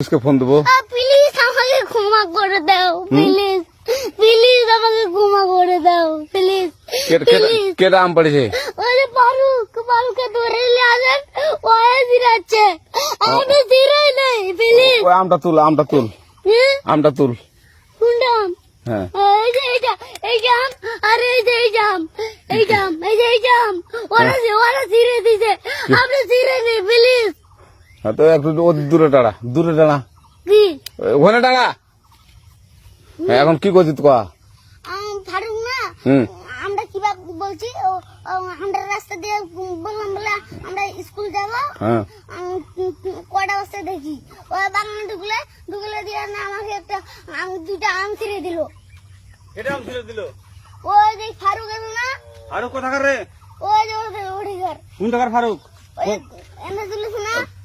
পুলিশকে ফোন দেবো। প্লিজ আমাকে ক্ষমা করে দাও প্লিজ প্লিজ আমাকে ক্ষমা করে দাও প্লিজ কে- কেটা আম পড়েছে? যে ফারুক ফারুককে ধরে নিয়ে আসেন ও জিরাচ্ছে আমি জিরাই নেই প্লিজ ওই আমটা তুল আমটা তুল। আমটা তুল। কোনটা আম? হ্যাঁ। এই যে এইটা এই জাম আর এই যে এই জাম এই জাম এই যে এই জাম ওরা ওরা জিরে দিছে। আপনি জিরে নেই প্লিজ তো একটু দূরে দাঁড়া দূরে দাঁড়া কি? ওখানে দাঁড়া হ্যাঁ, এখন কি করছিস তো আম, ফারুক না আমরা কীভাবে বলছি ও, ও, আমরা রাস্তা দিয়ে বললাম বলে আমরা স্কুল যাব। হ্যাঁ। আম, কটা বস্তা দেখি? ও বাগানে ঢুকলে ঢুকলে দিয়ে না আমাকে একটা আম দুইটা আম ছিঁড়ে দিল। এটা আম ছেড়ে দিল? ওই যে ফারুক এলো না। আরও কোথাকার রে? ওই যে ওঠে ঘর কোন টাকার ফারুক?